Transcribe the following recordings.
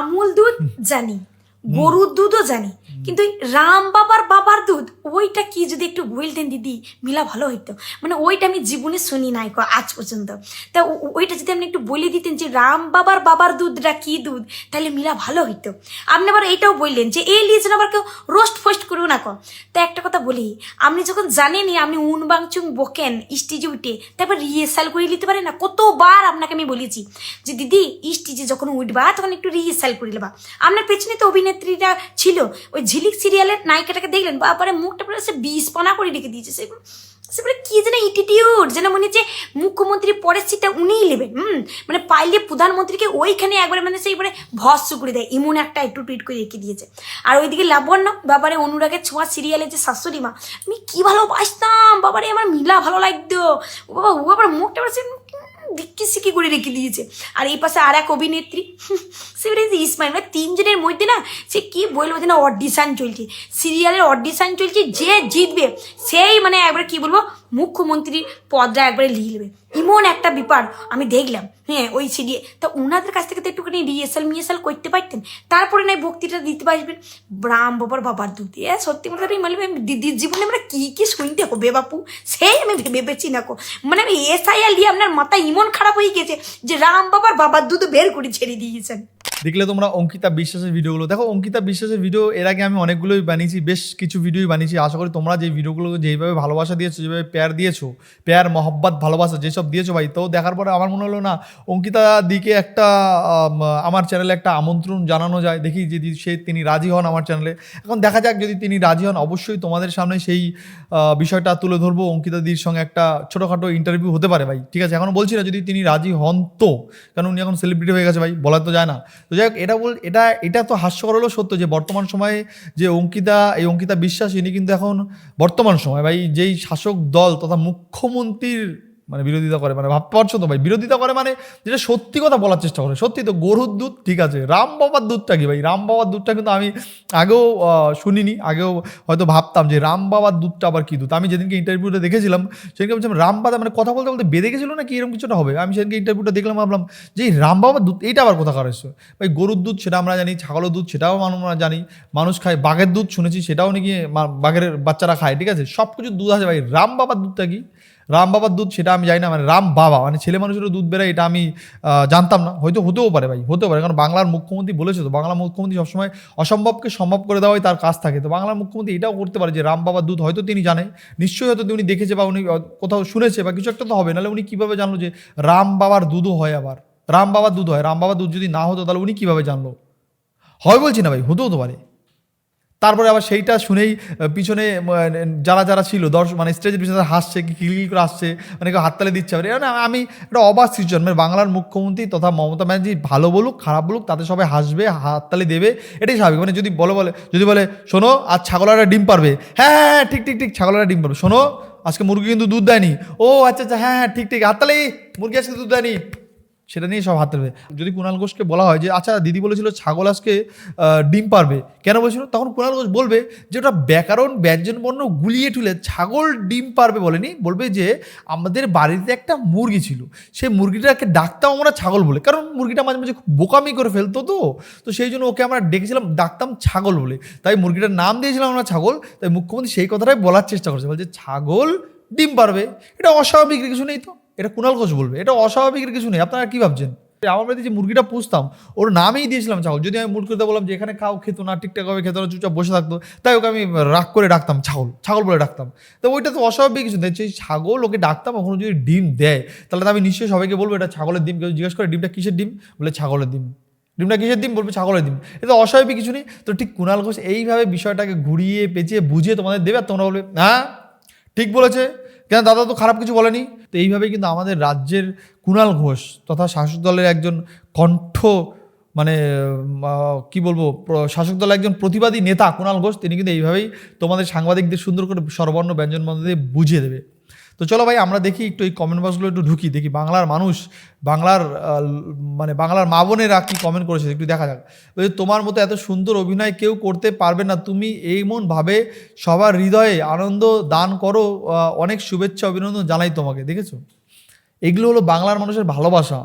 আমুল দুধ জানি। গরুর দুধও জানি কিন্তু ওই রাম বাবার বাবার দুধ ওইটা কি যদি একটু বলতেন দিদি মিলা ভালো হইতো। মানে ওইটা আমি জীবনে শুনি নাই কো আজ পর্যন্ত। তা ওইটা যদি আপনি একটু বলে দিতেন যে রাম বাবার বাবার দুধটা কি দুধ তাহলে মিলা ভালো হইতো। আপনি আবার এইটাও বললেন যে এই লিয়ে যেন আবার কেউ রোস্ট ফোস্ট করো না কো। তা একটা কথা বলি আপনি যখন জানেনই আপনি উন বাংচুং বকেন স্টেজে উঠে তারপর রিহার্সাল করে নিতে পারেন না কতবার আপনাকে আমি বলেছি যে দিদি স্টেজে যখন উঠবা তখন একটু রিহার্সাল করে নেবা। আপনার পেছনে তো অভিনেত্রীরা ছিল, ওই ঝিলিক সিরিয়ালের নায়িকাটাকে দেখলেন, বাবারে, মুখটা পুরো সে বিষ পনা করে রেখে দিয়েছে সেগুলো সেগুলো কি যেন ইটিটিউড যেন মনে হচ্ছে মুখ্যমন্ত্রী পরের সিটটা উনিই নেবেন, হুম? মানে পাইলে প্রধানমন্ত্রীকে ওইখানে একবারে মানে সেই সেইবারে ভস্য করে দেয়, এমন একটা একটু টুইট করে রেখে দিয়েছে। আর ওইদিকে লাবণ্য, বাবারে অনুরাগের ছোঁয়া সিরিয়ালের যে শাশুড়ি মা আমি কি ভালোবাসতাম, বাবারে, আমার মিলা ভালো লাগতো। ও বাবা, ও আবার মুখটা সে দিক্কি সিকি করে রেখে দিয়েছে। আর এই পাশে আর এক অভিনেত্রী সে বেরিয়েছে ইসমাইল মানে তিনজনের মধ্যে না সে কী বলব যে না অডিশান চলছে সিরিয়ালের অডিশান চলছে, যে জিতবে, সেই মানে একবার কি বলব মুখ্যমন্ত্রীর পদটা একবারে লিয়ে নেবে। এমন একটা ব্যাপার আমি দেখলাম। হ্যাঁ ওই সিরিয়াল তা ওনাদের কাছ থেকে তো একটুখানি রিহার্সাল মিহার্সাল করতে পারতেন। তারপরে না বক্তৃতা দিতে পারবেন। রাম বাবার বাবার দুধ। এ সত্যি মতো আমি মানে দিদির জীবনে আমরা কী, কি শুনতে হবে বাপু? সেই আমি ভেবে পেছি না কো। মানে আমি এসআইআর দিয়ে আপনার মাথা ইমন খারাপ হয়ে গেছে যে রাম বাবার বাবার দুধ বের করে ছেড়ে দিয়েছেন। দেখলে তোমরা অঙ্কিতা বিশ্বাসের ভিডিওগুলো দেখো, অঙ্কিতা বিশ্বাসের ভিডিও এর আগে আমি অনেকগুলোই বানিয়েছি, বেশ কিছু ভিডিওই বানিয়েছি। আশা করি তোমরা যে ভিডিওগুলো যেইভাবে ভালোবাসা দিয়েছ, যেভাবে প্যার দিয়েছ প্যার মহব্বত, ভালোবাসা, যেসব দিয়েছ ভাই, তো দেখার পরে আমার মনে হলো না, অঙ্কিতা দিকে একটা আমার চ্যানেলে একটা আমন্ত্রণ জানানো যায়। দেখি যদি সে তিনি রাজি হন আমার চ্যানেলে এখন দেখা যাক যদি তিনি রাজি হন, অবশ্যই তোমাদের সামনে সেই বিষয়টা তুলে ধরবো। অঙ্কিতা দির সঙ্গে একটা ছোটোখাটো ইন্টারভিউ হতে পারে ভাই। ঠিক আছে, এখন বলছি না যদি তিনি রাজি হন তো। কারণ উনি এখন সেলিব্রিটি হয়ে গেছে ভাই বলা তো যায় না। তো যাই হোক, এটা বল, এটা এটা তো হাস্যকর হলো সত্য যে বর্তমান সময়ে যে অঙ্কিতা, এই অঙ্কিতা বিশ্বাস, ইনি কিন্তু এখন বর্তমান সময় বা এই যেই শাসক দল তথা মুখ্যমন্ত্রীর মানে বিরোধিতা করে মানে ভাবতে পারছ তো ভাই? বিরোধিতা করে মানে যেটা সত্যি কথা বলার চেষ্টা করে। সত্যি তো গরুর দুধ, ঠিক আছে। রাম বাবার দুধটা কি ভাই? রাম বাবার দুধটা কিন্তু আমি আগেও শুনিনি, আগেও হয়তো ভাবতাম যে রাম বাবার দুধটা আবার কি দুধ? আমি যেদিনকে ইন্টারভিউটা দেখেছিলাম, সেদিনকে বলছিলাম রাম বাবা মানে কথা বলতে বলতে বেঁধে গেছিল না কি এরকম কিছুটা হবে? আমি সেদিনকে ইন্টারভিউটা দেখলাম, ভাবলাম যে রাম বাবার দুধ, এইটা আবার কোথা এসছে? ভাই, গরুর দুধ সেটা আমরা জানি, ছাগলের দুধ সেটাও আমরা জানি। মানুষ খায়, বাঘের দুধ শুনেছি, সেটাও নাকি বাঘের বাচ্চারা খায়, ঠিক আছে? সব কিছু দুধ আছে ভাই। রাম বাবার দুধটা কি? রাম বাবার দুধ সেটা আমি জানি না মানে রাম বাবা মানে ছেলে মানুষেরও দুধ বেরোয় এটা আমি জানতাম না। হয়তো হতেও পারে ভাই, হতেও পারে, কারণ বাংলার মুখ্যমন্ত্রী বলেছে তো, বাংলার মুখ্যমন্ত্রী সবসময় অসম্ভবকে সম্ভব করে দেওয়াই তার কাজ থাকে। তো বাংলার মুখ্যমন্ত্রী এটাও করতে পারে যে রাম বাবার দুধ হয়তো তিনি জানে নিশ্চয়ই হয়তো উনি দেখেছে বা উনি কোথাও শুনেছে বা কিছু একটা তো হবে, নাহলে উনি কীভাবে জানলো যে রাম বাবার দুধও হয় আবার? রাম বাবার দুধ হয়, রাম বাবার দুধ যদি না হতো তাহলে উনি কীভাবে জানলো? হয় বলছি না ভাই, হতেও তো পারে। তারপরে আবার সেইটা শুনেই পিছনে যারা যারা ছিল দর্শক মানে স্টেজের পিছনে হাসছে, কি কিল করে আসছে মানে কেউ হাততালি দিচ্ছে আবার মানে আমি একটা অবাক সিচুয়েশন মানে বাংলার মুখ্যমন্ত্রী তথা মমতা ব্যানার্জি ভালো বলুক, খারাপ বলুক তাতে সবাই হাসবে হাততালি দেবে, এটাই স্বাভাবিক মানে যদি বলে বলে, যদি বলে, শোনো, আজ ছাগলারা ডিম পারবে হ্যাঁ হ্যাঁ হ্যাঁ ঠিক ঠিক ঠিক, ছাগলারা ডিম পারবে, শোনো, আজকে মুরগি কিন্তু দুধ দেয়নি, ও আচ্ছা আচ্ছা হ্যাঁ হ্যাঁ ঠিক ঠিক, হাততালি, মুরগি আজকে দুধ দেয়নি সেটা নিয়ে সব হাত দেবে যদি কুণাল ঘোষকে বলা হয় যে আচ্ছা দিদি বলেছিল ছাগল আজকে ডিম পারবে। কেন বলেছিল? তখন কুণাল ঘোষ বলবে যে, ওটা ব্যাকরণ, ব্যঞ্জন বর্ণ গুলিয়ে টুলে ছাগল ডিম পারবে বলেনি। বলবে যে, আমাদের বাড়িতে একটা মুরগি ছিল। সেই মুরগিটাকে ডাকতাম আমরা ছাগল বলে। কারণ মুরগিটা মাঝে মাঝে খুব বোকামি করে ফেলতো তো। তো সেই জন্য ওকে আমরা ডেকেছিলাম, ডাকতাম ছাগল বলে। তাই মুরগিটার নাম দিয়েছিলাম আমরা ছাগল। তাই মুখ্যমন্ত্রী সেই কথাটাই বলার চেষ্টা করছে। বলছে ছাগল ডিম পারবে। এটা অস্বাভাবিক, কিছু নেই তো। এটা কুণাল ঘোষ বলবে। এটা অস্বাভাবিকের কিছু নেই, আপনারা কি ভাবছেন? আমার বাড়িতে যে মুরগিটা পুষতাম, ওর নামেই দিয়েছিলাম ছাগল যদি আমি মুরগিতে বললাম যে, এখানে খাও, খেতো না ঠিকঠাকভাবে খেতো না, চুপচাপ বসে থাকতো, তাই ওকে আমি রাগ করে ডাকতাম ছাগল ছাগল বলে ডাকতাম। তো ওইটা তো অস্বাভাবিক কিছু নেই। সেই ছাগল ওকে ডাকতাম, ওখানে যদি ডিম দেয়, তাহলে তো আমি নিশ্চয়ই সবাইকে বলব, এটা ছাগলের ডিম। কেউ জিজ্ঞেস করে, ডিমটা কিসের ডিম? বলে, ছাগলের ডিম। ডিমটা কিসের ডিম? বলবে, ছাগলের ডিম। এটা অস্বাভাবিক কিছু নেই। তো ঠিক কুণাল ঘোষ এইভাবে বিষয়টাকে ঘুরিয়ে, পেঁচিয়ে, বুঝিয়ে তোমাদের দেবে, আর তোমরা বলবে হ্যাঁ ঠিক বলেছে। কেন দাদা তো খারাপ কিছু বলেনি? তো এইভাবে কিন্তু আমাদের রাজ্যের কুণাল ঘোষ তথা শাসক দলের একজন কণ্ঠ মানে কি বলব শাসক দলের একজন প্রতিবাদী নেতা কুণাল ঘোষ, তিনি কিন্তু এইভাবেই তোমাদের সাংবাদিকদের সুন্দর করে সর্বর্ণ ব্যঞ্জন দিয়ে বুঝিয়ে দেবে। তো চলো ভাই আমরা দেখি একটু এই কমেন্ট বক্সগুলো একটু ঢুকি দেখি বাংলার মানুষ বাংলার মানে বাংলার মা বোনেরা কী কমেন্ট করেছে একটু দেখা যাক। বলছে, তোমার মতো এত সুন্দর অভিনয় কেউ করতে পারবে না তুমি এই ভাবে সবার হৃদয়ে আনন্দ দান করো অনেক শুভেচ্ছা অভিনন্দন জানাই তোমাকে দেখেছ? এগুলো হলো বাংলার মানুষের ভালোবাসা।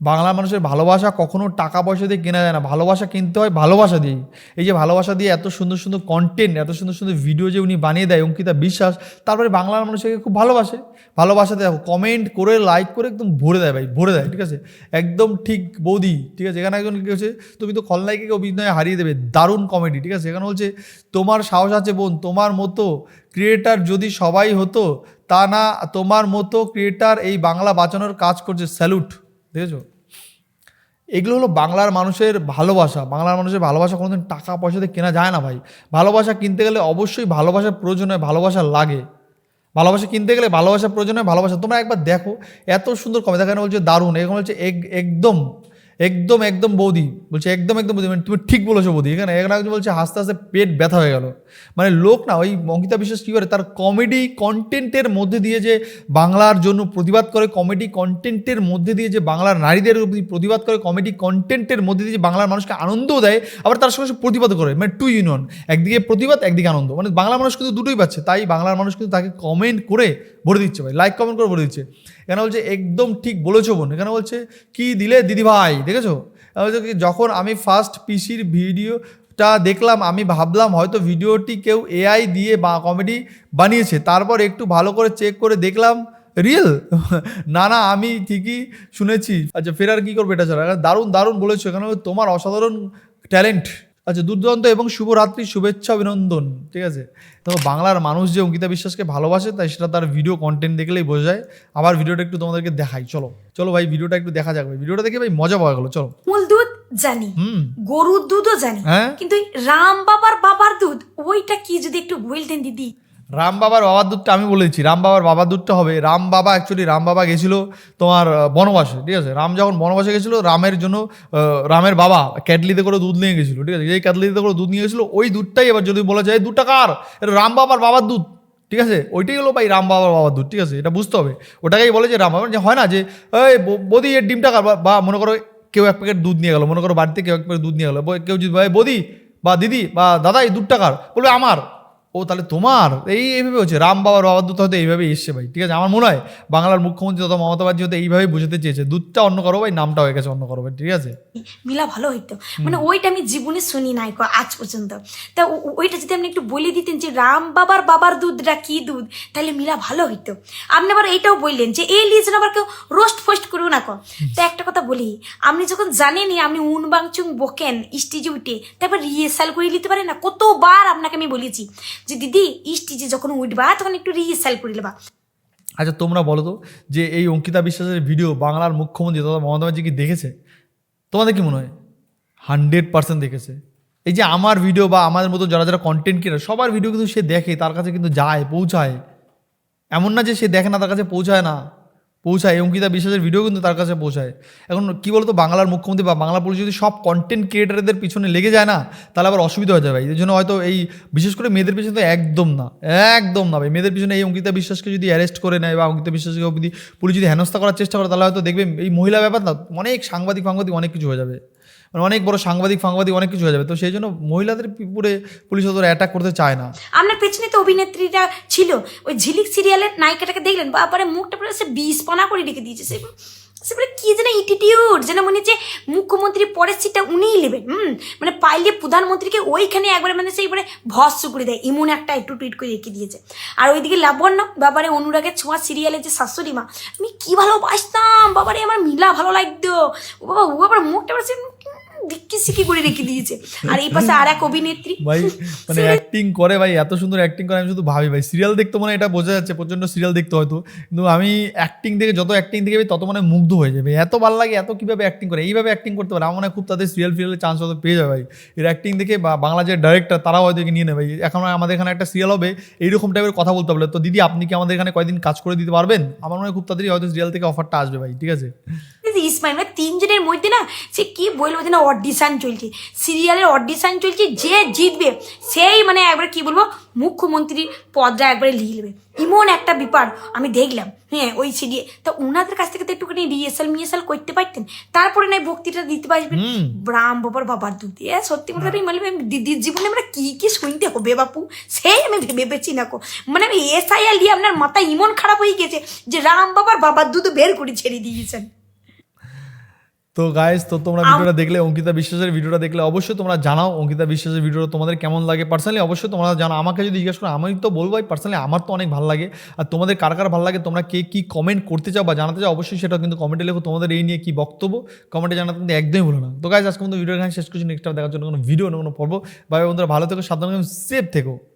বাংলা মানুষের ভালোবাসা কখনো টাকা পয়সা দিয়ে কেনা যায় না। ভালোবাসা কিনতে হয় ভালোবাসা দিয়ে। এই যে ভালোবাসা দিয়ে এত সুন্দর সুন্দর কন্টেন্ট এত সুন্দর সুন্দর ভিডিও যে উনি বানিয়ে দেয়, অঙ্কিতা বিশ্বাস, তারপরে বাংলার মানুষকে খুব ভালোবাসে। ভালোবাসাতে দেখো কমেন্ট করে লাইক করে একদম ভরে দেয় ভাই, ভরে দেয়, ঠিক আছে? একদম ঠিক বৌদি, ঠিক আছে? এখানে একজন কী হচ্ছে তুমি তো খলনায়িকে অভিনয়ে হারিয়ে দেবে, দারুণ কমেডি ঠিক আছে? এখানে বলছে, তোমার সাহস আছে বোন, তোমার মতো ক্রিয়েটার যদি সবাই হতো, তা না, তোমার মতো ক্রিয়েটার এই বাংলা বাঁচানোর কাজ করছে স্যালুট দেখেছ? এগুলো হলো বাংলার মানুষের ভালোবাসা। বাংলার মানুষের ভালোবাসা কোনোদিন টাকা পয়সাতে কেনা যায় না ভাই। ভালোবাসা কিনতে গেলে অবশ্যই ভালোবাসার প্রয়োজন হয় ভালোবাসা লাগে। ভালোবাসা কিনতে গেলে ভালোবাসার প্রয়োজন হয় ভালোবাসা। তোমরা একবার দেখো, এত সুন্দর কমে দেখানো বলছে দারুণ, এখানে বলছে এক- একদম একদম একদম বৌদি। বলছে, একদম একদম বৌদি। মানে তুমি ঠিক বলেছ বৌদি। এখানে একজন বলছে, হাসতে হাসতে পেট ব্যথা হয়ে গেল। মানে লোক না, ওই অঙ্কিতা বিশ্বাস কী করে, তার কমেডি কন্টেন্টের মধ্যে দিয়ে যে বাংলার জন্য প্রতিবাদ করে কমেডি কন্টেন্টের মধ্যে দিয়ে যে বাংলার নারীদের প্রতিবাদ করে কমেডি কন্টেন্টের মধ্যে দিয়ে যে বাংলার মানুষকে আনন্দও দেয়, আবার তার সঙ্গে প্রতিবাদ করে। মানে টু ইউনিয়ন একদিকে প্রতিবাদ, একদিকে আনন্দ। মানে বাংলার মানুষ কিন্তু দুটোই পাচ্ছে। তাই বাংলার মানুষ কিন্তু তাকে কমেন্ট করে ভরে দিচ্ছে ভাই লাইক কমেন্ট করে ভরে দিচ্ছে। এখানে বলছে, একদম ঠিক বলেছ বোন। এখানে বলছে, কি দিলে দিদি ভাই? দেখেছ? যখন আমি ফার্স্ট পিসির ভিডিওটা দেখলাম, আমি ভাবলাম হয়তো ভিডিওটি কেউ এআই দিয়ে বা কমেডি বানিয়েছে। তারপর একটু ভালো করে চেক করে দেখলাম রিয়েল না না, আমি ঠিকই শুনেছি। আচ্ছা ফের আর কি করবে এটা ছাড়া? দারুণ দারুণ বলেছ। এখানে তোমার অসাধারণ ট্যালেন্ট আচ্ছা দুর্দান্ত এবং শুভরাত্রি শুভেচ্ছা অভিনন্দন ঠিক আছে? তো বাংলার মানুষ যে অঙ্কিতা বিশ্বাসকে ভালোবাসে তাই সেটা তার ভিডিও কন্টেন্ট দেখলেই বোঝা যায়। আবার ভিডিওটা একটু তোমাদেরকে দেখাই চলো। চলো ভাই ভিডিওটা একটু দেখা যাক ভাই। ভিডিওটা দেখে ভাই মজা পাওয়া গেল চলো। মূল দুধ জানি হুম। গরুর দুধও জানি হ্যাঁ? কিন্তু রাম বাবার বাবার দুধ ওইটা কি? যদি একটু বলতেন দিদি। রাম বাবার বাবার দুধটা আমি বলেছি রাম বাবার বাবার দুধটা হবে, রাম বাবা অ্যাকচুয়ালি রাম বাবা গেছিল তোমার বনবাসে, ঠিক আছে? রাম যখন বনবাসে গেছিল, রামের জন্য রামের বাবা ক্যাটলিতে করে দুধ নিয়ে গেছিল, ঠিক আছে? যেই ক্যাটলিতে করে দুধ নিয়ে গেছিল, ওই দুধটাই এবার যদি বলা যায় দুধটা কার? রাম বাবার বাবার দুধ, ঠিক আছে? ওইটাই হলো ভাই রাম বাবার বাবার দুধ, ঠিক আছে? এটা বুঝতে হবে। ওটাকেই বলে যে রাম বাবার, যে হয় না যে, এই বৌদি, এর ডিমটা কার? বা- বা মনে করো কেউ এক প্যাকেট দুধ নিয়ে গেলো, মনে করো বাড়িতে কেউ এক প্যাকেট দুধ নিয়ে গেলো কেউ যদি ভাই বদি বা দিদি বা দাদা, এই দুধটা কার? বলবে আমার। ও তাহলে তোমার? এই এইভাবে হচ্ছে। রাম বাবার বাবার দুধ হয়তো এইভাবে এসছে ভাই ঠিক আছে? আমার মনে হয় বাংলার মুখ্যমন্ত্রী তথা মমতা ব্যানার্জি হয়তো এইভাবেই বুঝাতে চেয়েছে। দুধটা অন্য করো ভাই নামটা হয়ে গেছে অন্য করো ভাই ঠিক আছে? মিলা ভালো হইতো। মানে ওইটা আমি জীবনে শুনি নাই কো আজ পর্যন্ত। তা ওইটা যদি আপনি একটু বলে দিতেন যে রাম বাবার বাবার দুধটা কি দুধ? তাহলে মিলা ভালো হইতো। আপনি আবার এইটাও বললেন যে এই লিজন আবার কেউ রোস্ট ফোস্ট করুন না কো। তো একটা কথা বলি আপনি যখন জানেনই আপনি উন বাংচুং বকেন স্টেজে উঠে তারপর রিহার্সাল করে নিতে পারেন না? কতবার আপনাকে আমি বলেছি যে দিদি স্টেজে যখন উঠবা, তখন একটু রিহার্সাল করে নেবা। আচ্ছা তোমরা বলো তো যে এই অঙ্কিতা বিশ্বাসের ভিডিও বাংলার মুখ্যমন্ত্রী তথা মমতা ব্যানার্জি কি দেখেছে? তোমাদের কি মনে হয়? হান্ড্রেড পার্সেন্ট দেখেছে। এই যে আমার ভিডিও বা আমাদের মতো যারা যারা কন্টেন্ট কিনে সবার ভিডিও কিন্তু সে দেখে, তার কাছে কিন্তু যায়, পৌঁছায়। এমন না যে সে দেখে না, তার কাছে পৌঁছায় না। পৌঁছায় এবং অঙ্কিতা বিশ্বাসের ভিডিও কিন্তু তার কাছে পৌঁছায়। এখন কি বলতো, বাংলার মুখ্যমন্ত্রী বা বাংলা পুলিশ যদি সব কন্টেন্ট ক্রিয়েটারদের পিছনে লেগে যায় না, তাহলে আবার অসুবিধা হয়ে যাবে। এই জন্য হয়তো এই, বিশেষ করে মেয়েদের পিছনে তো একদম না একদম না ভাই। মেয়েদের পিছনে এই অঙ্কিতা বিশ্বাসকে যদি অ্যারেস্ট করে নেয় বা অঙ্কিতা বিশ্বাসকে যদি পুলিশ যদি হেনস্থা করার চেষ্টা করে, তাহলে হয়তো দেখবে এই মহিলা ব্যাপার না, অনেক সাংবাদিক ফাংবাদিক অনেক কিছু হয়ে যাবে। মানে অনেক বড় সাংবাদিক ফাংবাদিক অনেক কিছু হয়ে যাবে। তো সেই জন্য মহিলাদের উপরে পুলিশ অত অ্যাটাক করতে চায় না। আপনার পেছনে তো অভিনেত্রীটা ছিল। ওই ঝিলিক সিরিয়ালের নায়িকাটাকে দেখলেন, বাবারে, মুখটা পুরো সে বিষ পানা করে রেখে দিয়েছে সে। সেবারে কি যেন ইটিটিউড যেন মনে হচ্ছে মুখ্যমন্ত্রী পরের সিটটা উনিই নেবেন, হুম? মানে পাইলে প্রধানমন্ত্রীকে ওইখানে একবারে মানে সেই সেইবারে ভস্য করে দেয়, এমন একটা একটু টুইট করে রেখে দিয়েছে। আর ওইদিকে লাবণ্য, বাবারে, অনুরাগের ছোঁয়া সিরিয়ালের যে শাশুড়ি মা আমি কী ভালোবাসতাম, বাবারে, আমার মিলা ভালো লাগতো। ও বাবা, ও আবার মুখটা দিক্কি সিকি করে রেখে দিয়েছে। আর এই পাশে আর এক অভিনেত্রী। ভাই মানে অ্যাক্টিং করে ভাই এত সুন্দর অ্যাক্টিং করে আমি শুধু ভাবি ভাই সিরিয়াল দেখতে মানে এটা বোঝা যাচ্ছে প্রচণ্ড সিরিয়াল দেখতে হয়তো কিন্তু আমি অ্যাক্টিং দেখে যত অ্যাক্টিং দেখে তত মানে মুগ্ধ হয়ে যাবে এত ভালো লাগে এত কীভাবে অ্যাক্টিং করে এইভাবে অ্যাক্টিং করতে পারে আমার মনে হয় খুব তাদের সিরিয়াল ফিরিয়ালের চান্স হয়তো পেয়ে যাবে ভাই। এর অ্যাক্টিং দেখে বা বাংলা যে ডাইরেক্টর তারাও হয়তো নিয়ে নেবে এখন আমাদের এখানে একটা সিরিয়াল হবে এইরকম টাইপের কথা বলতে পারলে। তো দিদি আপনি কি আমাদের এখানে কয়দিন কাজ করে দিতে পারবেন? আমার মনে হয় খুব তাড়াতাড়ি হয়তো সিরিয়াল থেকে অফারটা আসবে ভাই ঠিক আছে? কিন্তু ইসমাইল মানে তিনজনের মধ্যে না সে কি বলব যে না অডিশান চলছে। সিরিয়ালের অডিশন চলছে যে জিতবে সেই মানে একবার কি বলব মুখ্যমন্ত্রীর পদটা একবারে লিয়ে নেবে। এমন একটা ব্যাপার আমি দেখলাম হ্যাঁ ওই সিরিয়ে তা ওনাদের কাছ থেকে তো একটুখানি রিহার্সাল মিহার্সাল করতে পারতেন। তারপরে না বক্তৃতা দিতে পারবেন। ব্রাম বাবার বাবার দুধ। এ সত্যি কথা আমি মানে দিদির জীবনে আমরা কি কি শুনতে হবে বাপু? সেই আমি ভেবে পেয়েছি না কো। মানে আমি এসআইআর দিয়ে আপনার মাথা ইমন খারাপ হয়ে গেছে যে রাম বাবার বাবার দুধ বের করে ছেড়ে দিয়েছেন। তো গাইস তো তোমরা ভিডিওটা দেখলে অঙ্কিতা বিশ্বাসের ভিডিওটা দেখলে অবশ্যই তোমরা জানাও। অঙ্কিতা বিশ্বাসের ভিডিওটা তোমাদের কেমন লাগে? পার্সোনালি অবশ্যই তোমরা জানাও। আমাকে যদি জিজ্ঞেস করো আমি তো বলব পার্সোনালি আমার তো অনেক ভালো লাগে। আর তোমাদের কার কার ভালো লাগে তোমরা কে কী কমেন্ট করতে চাও বা জানাতে চাও অবশ্যই সেটা কিন্তু কমেন্টে লেখো। তোমাদের এই নিয়ে কি বক্তব্য কমেন্টে জানাতে কিন্তু একদমই ভুলো না। তো গাইস আজকে কিন্তু ভিডিও এখানে শেষ করছি। নেক্সট দেখার জন্য কোনো ভিডিও না কোনো পর্ব। বা বন্ধুরা ভালো থেকো সাবধান সেফ থেকো।